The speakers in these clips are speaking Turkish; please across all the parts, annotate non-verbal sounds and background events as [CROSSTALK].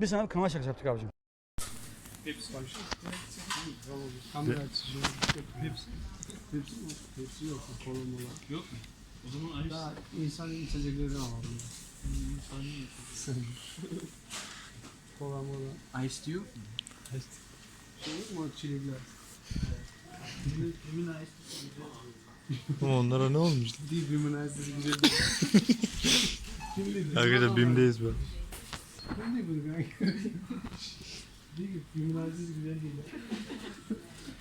Biz sana bir kanal şakası yaptık abicim. Kamera açıcı. Hepsi. Hepsi yok. Hepsi yok. Yok mu? O zaman ayıp. Daha insan içecekleri alalım. Kola mola. Ice tea yok mu? Şey yok mu çilekler? Kimin, ice Ama onlara ne olmuş? Değil bimin güzel değil. [LAUGHS] Kim dedi? Arkadaşlar BİM'deyiz ben. Kim dedi bunu kanka? Değil bimin ayısısı güzel değil.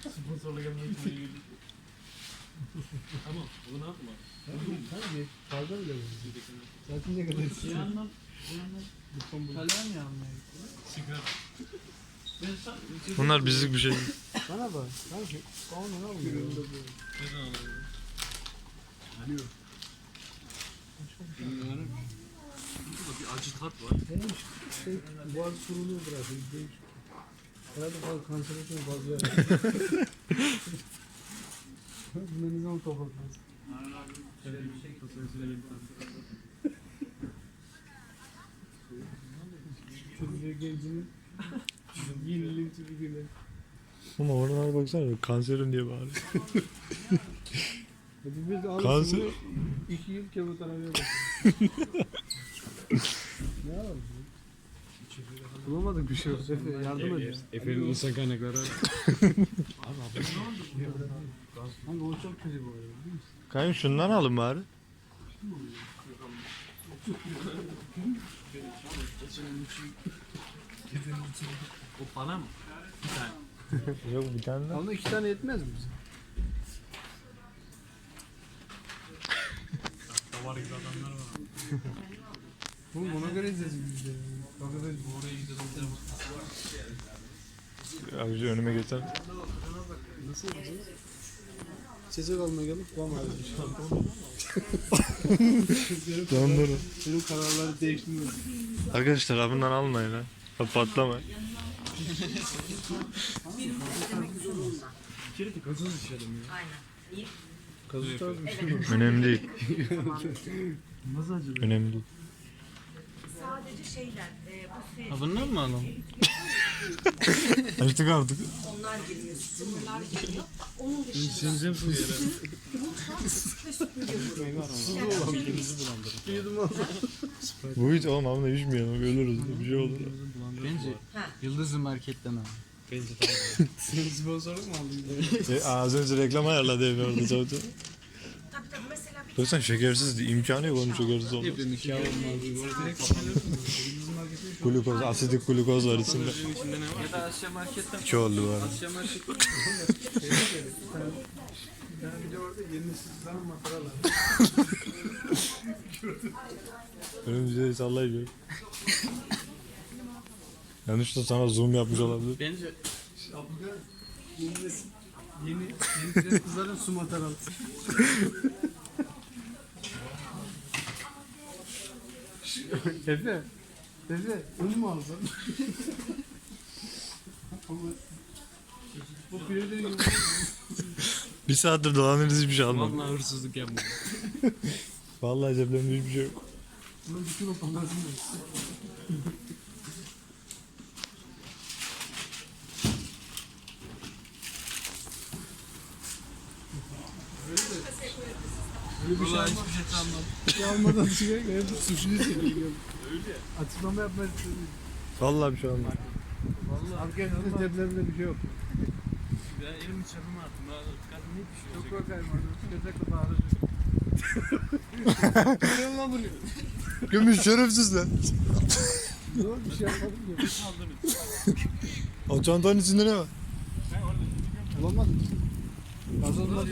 Sponsorla gelmek için Tamam, bunu atma. Kanka fazla bile bu. Zaten ne kadar Bir istiyor? yandan, bir yandan kalem ya almaya Sigara. Ben. Bunlar bizlik bir şey değil. Bana bak. Kanka. Kavun ne yapıyor? Neden alalım? Alo. Bilmiyorum. Tat var. Benim şey, boğaz sorunu bırakıyor. Değil. Herhalde fazla kanser etmiyor fazla [LAUGHS] yani. Bunları ne zaman toplatmaz? Şöyle bir şey tasarısıyla gelip Çocuğu gencinin. [LAUGHS] Ama oralara baksana kanserim diye bağırıyor. Hadi biz de Kanser- iki yıl kemoterapiye bakıyoruz. [LAUGHS] Bulamadık bir şey yok. Efe yardım et. Efendim insan kaynakları. Kanka o çok kötü bu arada değil mi? Kayın şundan alın bari. O bana mı? Bir tane. Yok bir tane daha. Ama iki tane yetmez mi bize? Davar gibi adamlar var. Oğlum ona göre izleyeceğiz biz de. Abici önüme geçer. nasıl yapacağız? İçecek almaya gelip bulamayız. Dondur. Benim kararları değiştirmiyor. Arkadaşlar abından almayın ha. Ha, Patlama. De gazoz içelim ya. Kazı tarzı bir şey mi? Önemli değil. Önemli değil. Sadece şeyler, Ha bundan mı alalım? [LAUGHS] Açtık artık. onlar geliyor, sınırlar geliyor. Onun dışında. Yedim ama. Bu hiç oğlum abla içmeyelim. Ölürüz. Bir şey olur. Bence Yıldızlı marketten al. Bence [LAUGHS] Senin sponsorluk mu aldın? E, az önce reklam ayarladı evi orada çocuk. tabii tabii mesela bir Baksana şekersiz imkanı yok onun şekersiz olması. Hepimiz kâr olmaz. Glukoz, asidik glukoz var içinde. İçinde ne var? Ya da Asya marketten. İki oldu bu arada. Asya marketten. Ben bir de orada yeni sizden mataralar. Önümüzde sallayıcı. Yanlışlıkla sana zoom yapmış olabilir. Bence Abdülkadir yeni nesil. Yeni, kızların su. Efe. Efe. Onu mu aldın? Ama bu de yok. Bir saattir dolanırız hiçbir şey almadım. vallahi hırsızlık yapma. Vallahi ceplerimde hiçbir şey yok. Bunun bütün o parasını da. Öyle bir şey Vallahi alma, hiçbir şey bir şey almadan çıkıyor ki hep suçluyu seviyor. Açıklama yapmak istemiyorum. Vallahi bir şey olmaz. Vallahi arkadaşlar ceplerimde bir şey yok. Ben elimi çabıma attım. Ben kadın ne bir şey Çok olacak. korkarım orada. Da bağıracak. Musun lan [LAUGHS] bunu? Gümüş şerefsiz lan. Ne oldu? Bir şey yapmadım ki. O çantanın içinde ne var? Olamadı. Az olmadı.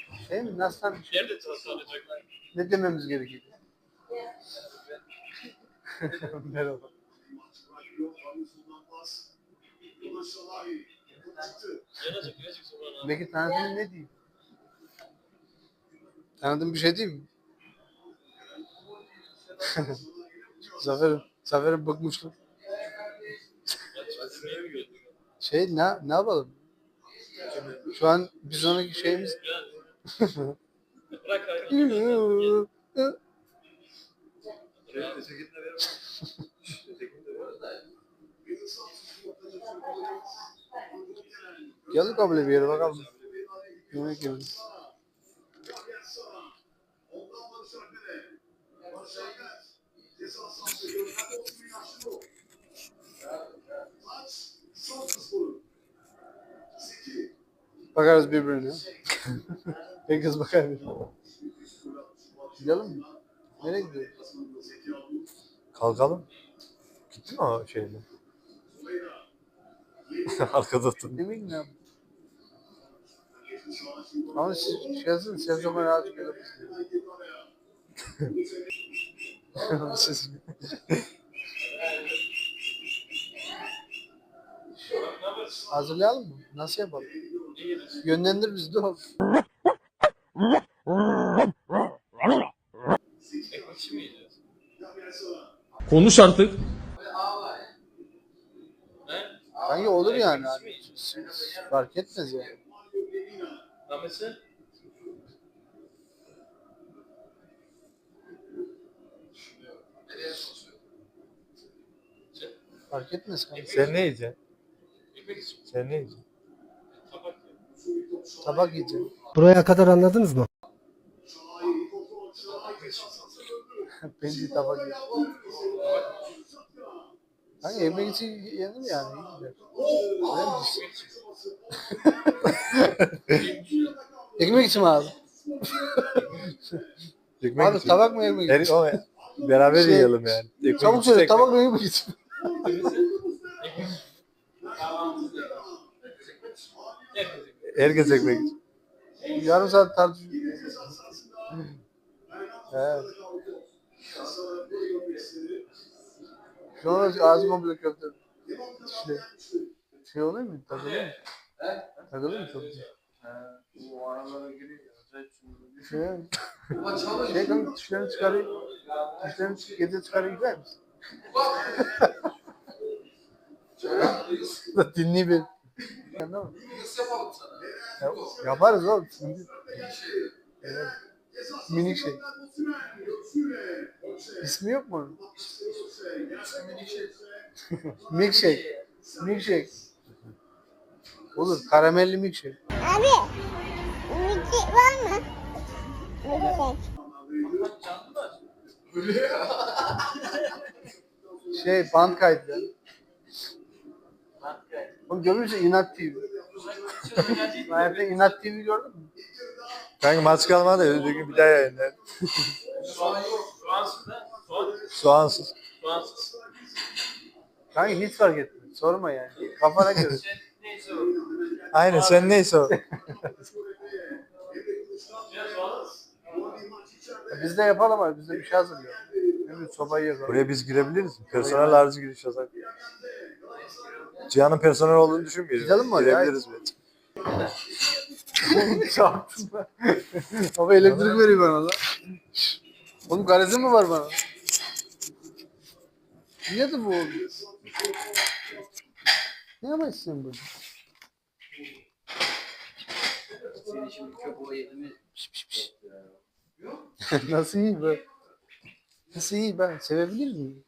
Şey mi? Nasıl bir şey? Nerede çalışacak? Ne dememiz gerekiyor? [LAUGHS] Merhaba. Peki tanıdığın ne diyeyim? Tanıdığın bir şey değil mi? [LAUGHS] Zafer'im, Zafer'im gördün? Şey ne, ne yapalım? Şu an bir sonraki şeyimiz... Geldik abla bir yere bakalım. Yemek yiyoruz. Bakarız birbirine. Herkes bakar birbirine. Gidelim mi? Nereye gidiyoruz? Kalkalım. Gitti mi o şeyle? [LAUGHS] Arkada oturdu. Ne yapayım? Ama siz yazın, zaman rahat [LAUGHS] gelebilirsiniz. Siz hazırlayalım mı? Nasıl yapalım? Yönlendir bizi de oğlum. Ekmek mi yiyeceğiz? Konuş artık. Sanki olur yani. Hani. Fark etmez yani. Namesi? Fark etmez kanka. Sen ne yiyeceksin? Sen ne yiyeceksin? Tabak yiyeceğim. Buraya kadar anladınız mı? [LAUGHS] ben de tabak yiyeceğim. Hani yemek için yenir yani. iyi gider. Öyle mi? [LAUGHS] Ekmek için mi abi? [LAUGHS] Ekmek Abi için. tabak mı yemek için? o, beraber Şey- yiyelim yani. Ekmek Çabuk söyle ekmek. tabak mı yemek için? Herkes ekmek. Yarım saat tartışıyor. He. Şu an ağzı komple köfte. İşte. Şey oluyor mu? Takılıyor mu? Takılıyor mu çok? Şey, şey kanka dişlerini çıkarayım. Dişlerini gece çıkarayım gider misin? [LAUGHS] Dinleyeyim beni. Anladın mı? Ya, yaparız oğlum. Şimdi. Evet. Minik şey. İsmi yok mu? Milkshake. Milkshake. Olur. Karamelli milkshake. Abi, müzik var mı? Müzik. Şey band kaydı. Oğlum görmüyor musun İnat TV? Hayatta İnat TV gördün mü? Kanka maç kalmadı ya. Öbür gün bir daha yayınlar. Soğansız da. Soğan. Soğansız. Soğansız. Kanka hiç fark etmez. Sorma yani. Kafana göre. Sen neyse o. Aynen sen neyse o. Biz de yapalım abi. Biz de bir şey hazırlayalım. Evet sobayı yakalım. Buraya biz girebiliriz mi? Personel harici giriş yasak. Cihan'ın personel olduğunu düşünmüyorum. Gidelim mi oraya? Girebiliriz bence. Çarptım ben. Baba elektrik veriyor bana lan. Oğlum garezi mi var bana? Niye de bu oldu? Ne yapıyorsun şimdi yedimi Nasıl iyi be? Nasıl iyi ben? Sevebilir miyim?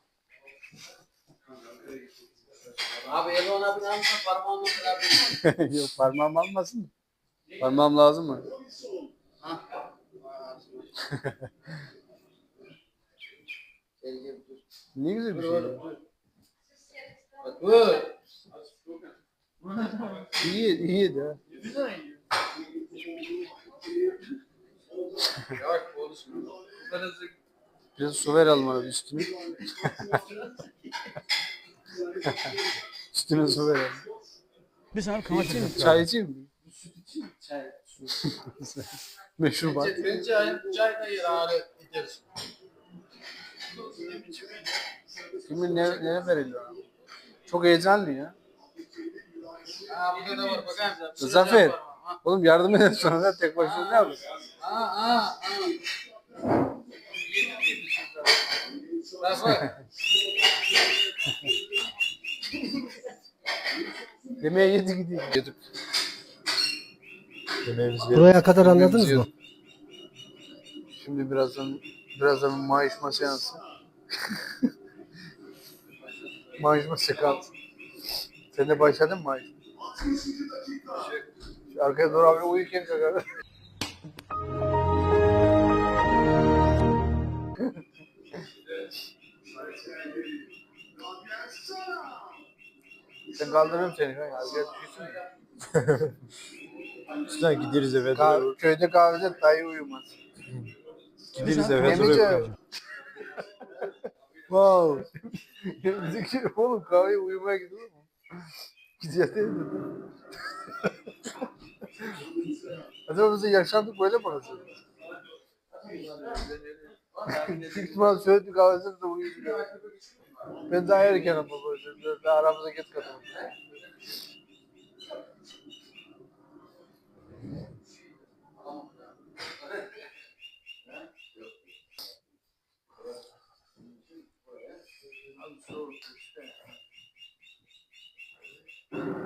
Abi Elon abi ne yapmışsın parmağını kadar [LAUGHS] Yok parmağım almasın mı? Parmağım lazım mı? Ne güzel bir şey. Dur. İyi, iyi de. Biraz su verelim abi üstüne. [LAUGHS] [LAUGHS] üstüne su verelim. Bir sana kama İçeyim, [LAUGHS] çay içeyim mi? [LAUGHS] çay. Meşrubat. Bence çay, çay da yer abi. bekleriz. Kimin ne, neye veriliyor? Çok heyecanlı ya. Ha burada da var bakar mısın? Zafer. Oğlum yardım edin sonra tek başına ne yapıyorsun? Ha ha ha. Zafer. Yemeğe yedi gidiyor. Yedik. Buraya kadar anladınız mı? Yedik. Şimdi birazdan birazdan mayışma seansı. mayışma sekansı. Sen de başladın mı mayışma? Şu arkaya doğru abi uyurken kakar. [LAUGHS] Sen kaldırırım seni. kanka. Arkaya düşürsün. Üstüne gideriz eve doğru. köyde kahvede dayı uyumaz. Gideriz eve doğru. Emice. yapacağım. wow. [LAUGHS] Bizimki oğlum kahveye uyumaya gidiyor mu? Gidiyor değil mi? [LAUGHS] Acaba bize yaşandık böyle mi arası? Büyük [LAUGHS] ihtimal söyledi kahvesinde de uyuyor. Ben daha erken böyle. Daha aramıza geç katıldım.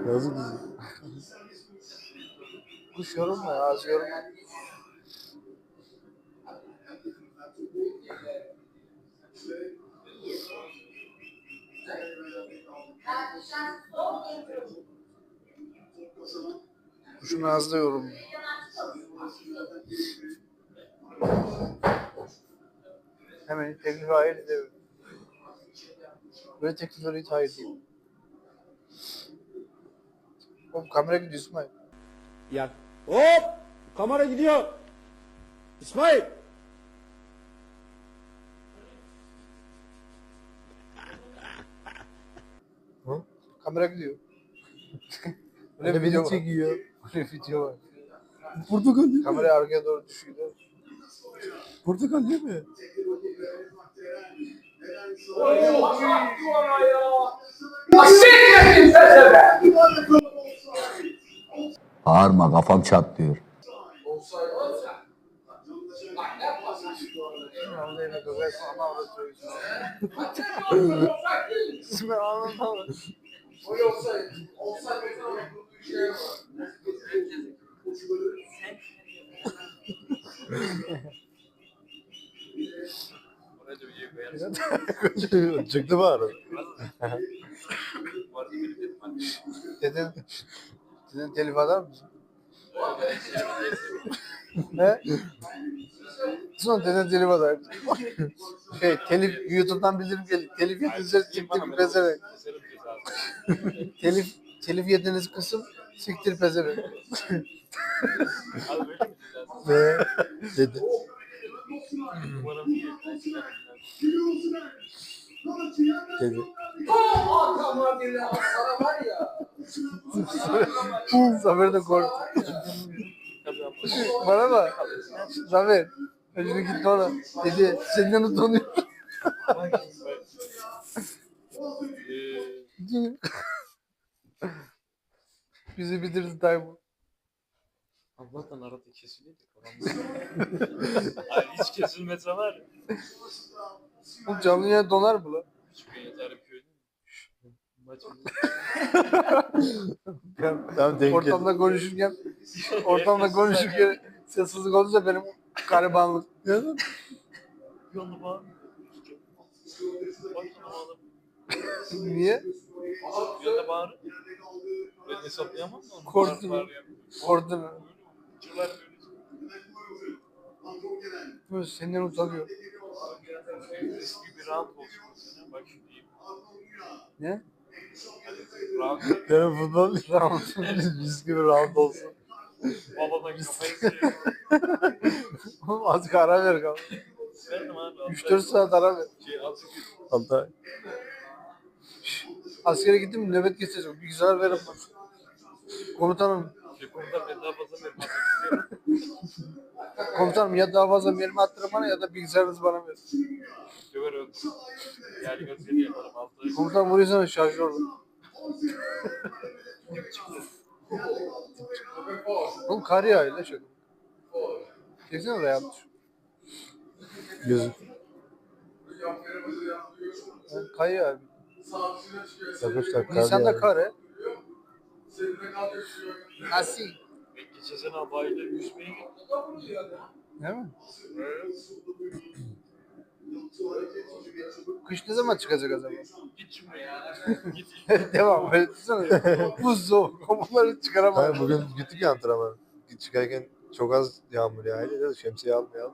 Yazık bizi. Kuş yorulma ya, az yorulma. Kuşun ağzı da yorulmuyor. Hemen teklifi hayır ediyor. Böyle teklifleri hiç hayır değil. Oğlum kamera gidiyor İsmail. Ya. Hop! Kamera gidiyor. İsmail. Kamera gidiyor. [LAUGHS] Öyle Öyle video beni var. çekiyor. Öyle video var. Portakal değil mi? Kamera arkaya doğru düşüyor. Portakal değil mi? Bağırma kafam çatlıyor. [LAUGHS] Vallahi ne kadar sana orada söylüyorsun. İsmail anlamadım. Çıktı mı arada? Deden, deden telif atar mısın? He? Sonra deden telif atar. Şey, telif, YouTube'dan bildirim geldi. Telif yediniz, siktir pezevenk. Telif, telif yediniz kısım, siktir pezevenk. Ne? Dedi. Dedi. Zafer de korktu. Bana bak. Zafer. Önce gitti ona. Dedi, senden utanıyorum. Bizi bitirdi Tayfun. Allah'tan arada kesiliyor da Hayır hiç kesilmese var ya. Bu canlı yayın donar mı lan? Küçük bir [LAUGHS] Tamam denk. Ortamda konuşurken, ortamda konuşurken sessizlik olunca benim garibanlık. bağlı. Niye? Ben hesaplayamam da. Bağır- bağır ya. Korktun. Çırlar böyle. Böyle senden utanıyor. Eski bir rahat olsun. Bak şimdi. Ne? Benim futbol biz gibi rahat olsun. Babadan kafayı. [LAUGHS] Oğlum azıcık ara ver abi. 3-4 saat ara ver. Şey azıcık Altay. Askere gittim nöbet geçeceğim. Bilgisayar verin bana. Komutanım şey konuda ben daha fazla vermem. [LAUGHS] Komutanım ya daha fazla mermi attırın bana ya da bilgisayarınızı bana verin. Döver öldüm. Yani gözleri yaparım altı. Komutanım vuruyorsanız şarjörle. Oğlum kar yağıyor la şöyle. Çeksene oraya yapmış. Gözü. Kar yağıyor. Nisan'da yağıyor. kar he. Nasıl? Geçen sene abayla yüzmeye gittim. Değil mi? Kış ne zaman çıkacak acaba? Git şimdi ya. Git. [LAUGHS] Devam. Böyle tutsana. Buz soğuk. Bunları çıkaramam. Hayır, bugün gittik ya antrenmana. Çıkarken çok az yağmur yağıyor. Dedi, şemsiye almayalım.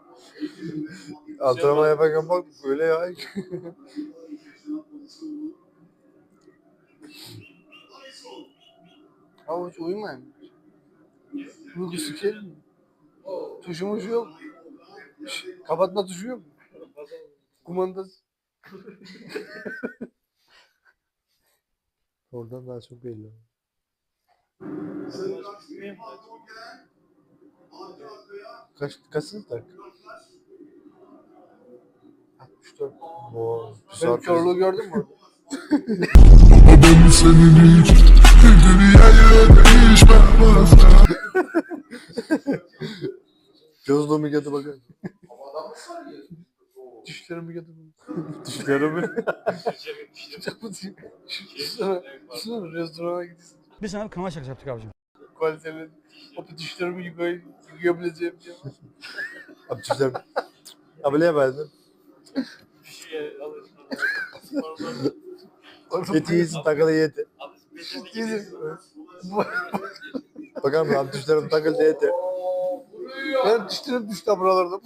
[LAUGHS] Antrenman yaparken bak böyle yağıyor. [LAUGHS] ki. Avuç uyumayın. Uyku sikerim mi? Tuşu muşu yok. Şş, Kapatma tuşu yok. mu? Kumandası. [LAUGHS] Oradan daha çok belli. Kaç, kaçsınız tak? 64. Oo, bir Benim saat körlüğü gördün mü? [LAUGHS] orada? [LAUGHS] Gözlüğümü getir bakayım. Dişlerimi getirdim. Dişlerimi. Şuna, şuna restorana gidiyorsun. Biz sana bir kanal şakası yaptık abicim. Kaliteli. O dişlerimi yıkay, yıkayabileceğim diye. Abi dişlerim. Abi ne yapardın? Bir şey alırsın. Yeti iyisin takılı yeti. Abi Bakar mısın abi dişlerim takıldı yeti. Ben dişlerim düştü buralarda.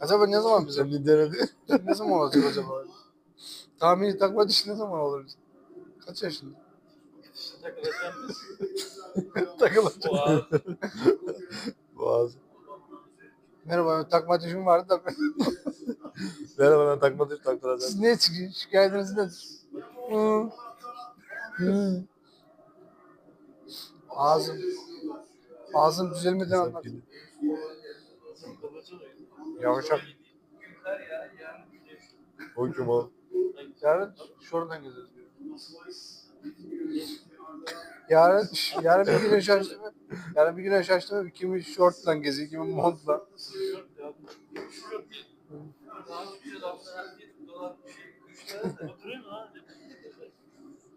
acaba ne zaman bize? Denedi. ne zaman olacak acaba? Tahmini takma dişi ne zaman olur? Kaç yaşında? Takılacak. Boğaz. Merhaba takma dişim vardı da. Merhaba ben takma diş taktıracağım. Siz ne çıkıyor? Şikayetiniz nedir? Hı. Hı. Ağzım. Ağzım düzelmeden anlat. Yavşak. O kim o? Yarın şuradan gezeriz. Yarın, yarın bir güneş açtı mı? Yarın bir güneş açtı mı? Kimi şortla geziyor, kimi montla. Oturuyor mu lan?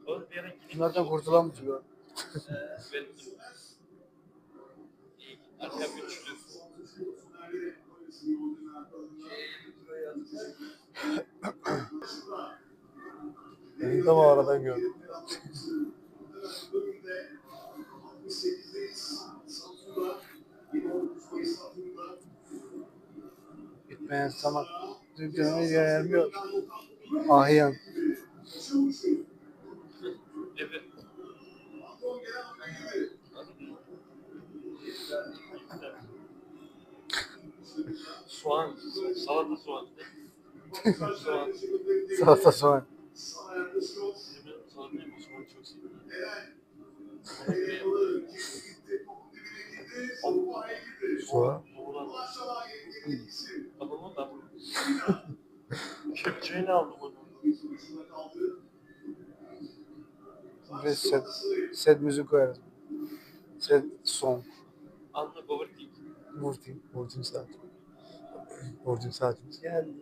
Oğlum bir yere gideyim. Bunlardan kurtulamıyor. Ben Arkam güçlü. Beni tam o aradan gördüm. Gitmeyen zaman dükkanı yermiyor. Ahyan. Evet. Soğan, salata soğan. soğan. Salata soğan. Soğan? Soğan. Babamın da bu. [LAUGHS] Kepçeğini aldım onu. Ve set, set müzik koyarız. Set son. Anla Bovertik. Vurting. Vurting saat. Vurting saatimiz geldi.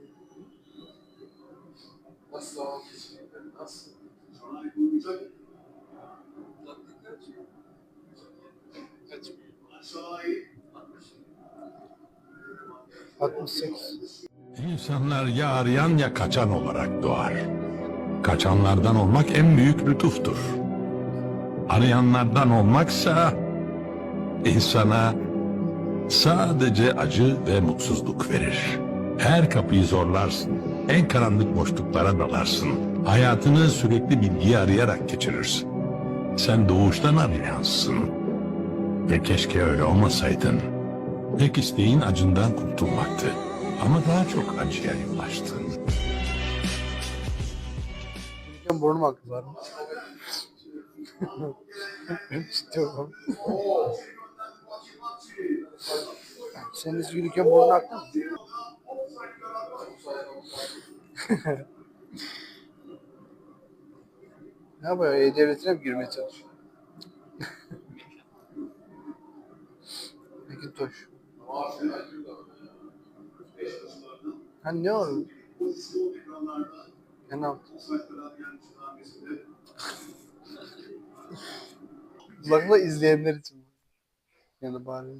Kaçmıyor. 68. İnsanlar ya arayan ya kaçan olarak doğar. Kaçanlardan olmak en büyük lütuftur. Arayanlardan olmaksa insana sadece acı ve mutsuzluk verir. Her kapıyı zorlarsın, en karanlık boşluklara dalarsın. Hayatını sürekli bilgi arayarak geçirirsin. Sen doğuştan arayansın. Ve keşke öyle olmasaydın. Tek isteğin acından kurtulmaktı. Ama daha çok acıya yol açtın. Burnum aklı var? Ciddi olalım. Sen de yürürken burnun aktı mı? ne yapıyor? E-Devleti'ne mi girmeye çalışıyor? Macintosh. Ha ne o? Penaltı. Kulakla izleyenler için. Yani bari.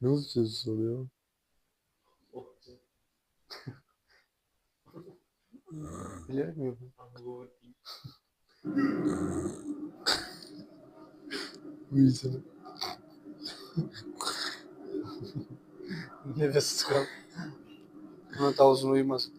Nasıl ses oluyor? Bilerek mi yapıyor? [LAUGHS] Uyusana. Nefes tıkan. Buna tavusun uyumaz.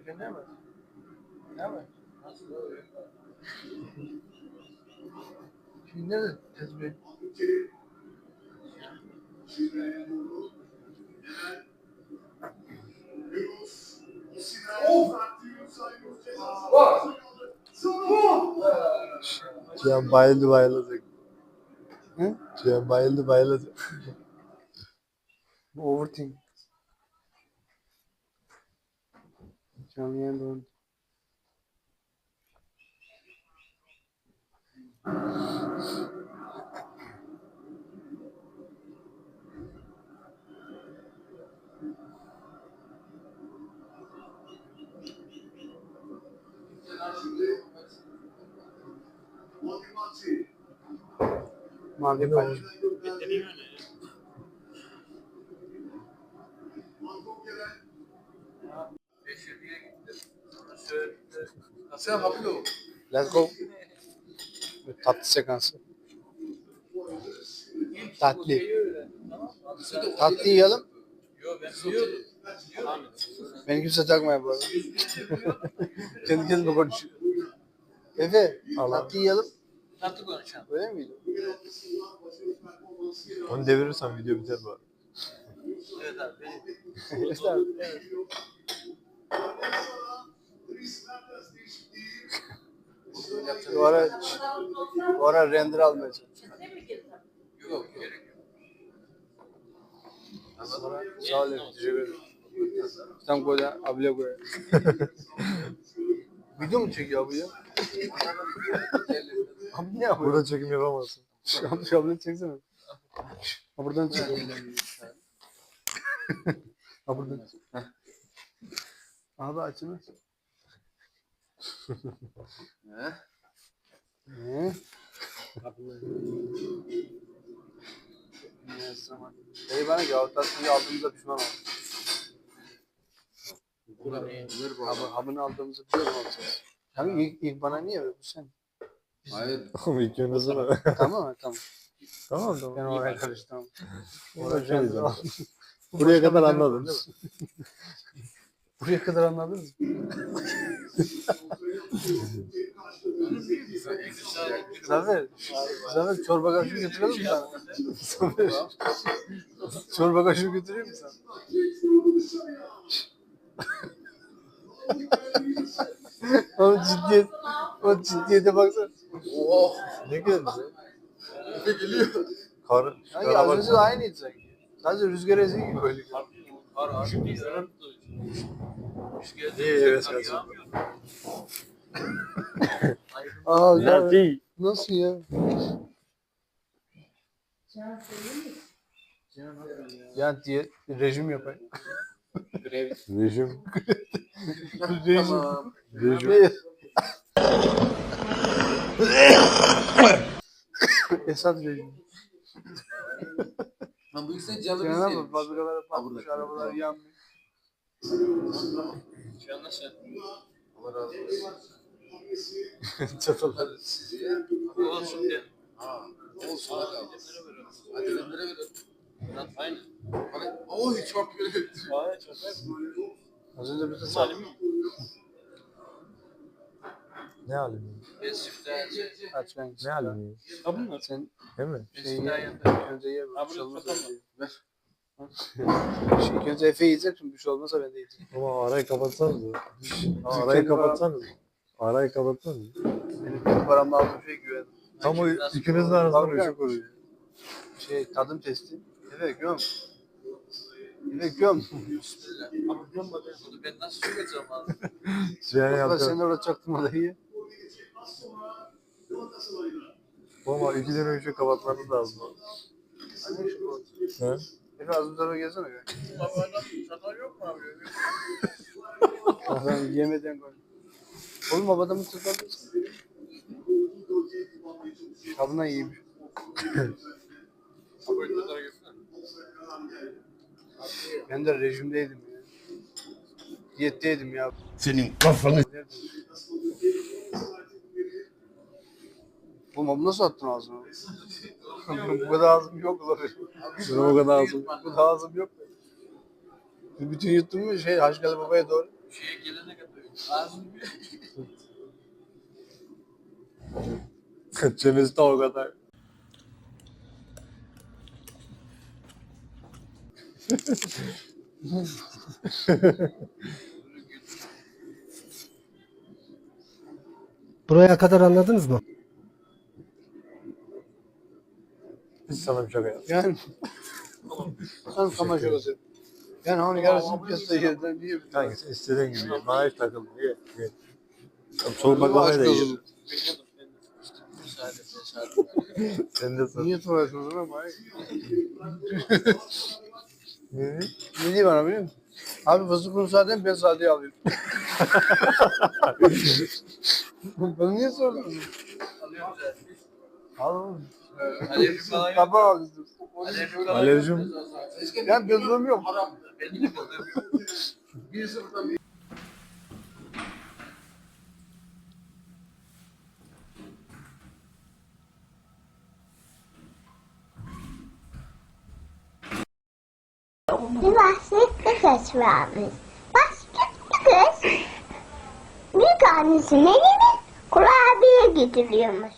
Efe ne var? Ne var? Şimdi nerede tezbih? Cihan bayıldı bayılacak. Hı? Cihan bayıldı bayılacak. Bu overthink. Canlı yayında oldu. Mavi paç. Bekleniyor ne? Let's go. Tatlı sekansı. Tatlı. Tatlı yiyelim. Beni kimse takmıyor bu arada. [LAUGHS] Kendi kendime konuşuyor. Efe, tatlı yiyelim. Tatlı konuşalım. Öyle miydi? Onu devirirsen video biter bu arada. Evet abi. Evet abi. Bu ara, bu ara render almaya çalışıyorum. Yok gerek yok. Sonra sağ ol Efe, teşekkür ederim. Tam böyle abile koy. [LAUGHS] Video mu çekiyor abi ya? [LAUGHS] Abi ne yapıyor? Burada çekim yapamazsın. Şu an şu abile çeksene. Ha buradan çek. ha buradan çek. Abi. He? Ne? Ne zaman? Ey bana Galatasaray'ı aldığımızda pişman oldum. Abi, abone aldığımızda pişman olacağız. Kanka ilk, ilk bana niye öyle bu sen? Hayır. [LAUGHS] Ama ilk önce sana. tamam mı? Tamam. [LAUGHS] tamam tamam. Ben oraya karıştım. Oraya [LAUGHS] şey Buraya kadar anladın değil mi? Buraya kadar anladınız mı? Zafer, Zafer çorba kaşığı götürelim mi sana? Zafer, çorba kaşığı götüreyim mi sana? Ama ciddiyet, o ciddiyete baksana. Ne geldi? Efe geliyor. Kar, Sanki az önce de aynıydı sanki. Sadece rüzgar esiyor gibi böyle. Var abi. Şimdi zarar da İyi evet evet. [LAUGHS] Aa, ya, nasıl ya? Ya diye rejim yapayım. [LAUGHS] Rejim. rejim. [LAUGHS] Rejim. Esad rejimi. Lan bu yüksek canlı bir şey. bak fabrikalara patlamış, arabalar yanmış. Şu anda sen. Allah razı olsun. Çatallar. Olsun diye. Olsun hadi. Hadi Lender'e verin. Aynen. Oy çok böyle. Vay çok. Az önce bize sağ Ne halimi? Esifte. Aç ben. Ne halimi? Ha bunlar. Sen Değil mi? şeyi. Önce ye. Ha, Bir şey bunu. [LAUGHS] Şey, ilk önce Efe yiyecek şimdi bir şey olmazsa ben de yiyeceğim. Ama arayı kapatsanız. Bizim Arayı param- kapatsanız. Arayı kapatsanız. Benim kendi paramla aldığım şey güven. Tam o ikinizin arasında Tabii. ışık oluyor. Şey tadım testi. Evet göm. Evet göm. Ama bunu ben nasıl çıkacağım abi? Süren yaptı. seni orada çaktım adayı. Ama ikiden önce kapatmanız lazım. He? Efe az bir tarafa gelsene. ya. Sakal yok mu abi? Ben yemeden koy. Oğlum babada mı tıkladın? Kabına yiyeyim. [LAUGHS] Ben de rejimdeydim. Diyetteydim ya. Senin kafanı Oğlum nasıl attın ağzına? [LAUGHS] Bu kadar ağzım yok lan. O kadar ağzım. Bu kadar ağzım yok. Bütün yuttum mu şey Haşkalı Baba'ya doğru. Şeye gelene kadar. Ağzını bir Çenesi de o kadar. [LAUGHS] Buraya kadar anladınız mı? Hiç sana bir şaka yap. Yani sen kama şakası. Yani hani yarısını piyasada yerden diye bir tane. Hangisi istediğin gibi ye. Bana hiç takılma. Ye. Ye. Tamam, soğuk baklavayı da müsaade. Sen de sor. Niye soruyorsun o zaman? Ne? Ne diyor bana biliyor musun? Abi fıstık unu zaten ben sadeye alıyorum. [LAUGHS] Bana niye sordun? Alıyorum zaten. Al oğlum. Alevi falan yok. Kaba al. Alevi falan yok. Alerjim. Ben bildiğim yok. Benim de bildiğim yok. [LAUGHS] Bir bahsetli kız varmış. Bahsetli kız. Büyük annesinin evine kurabiye getiriyormuş.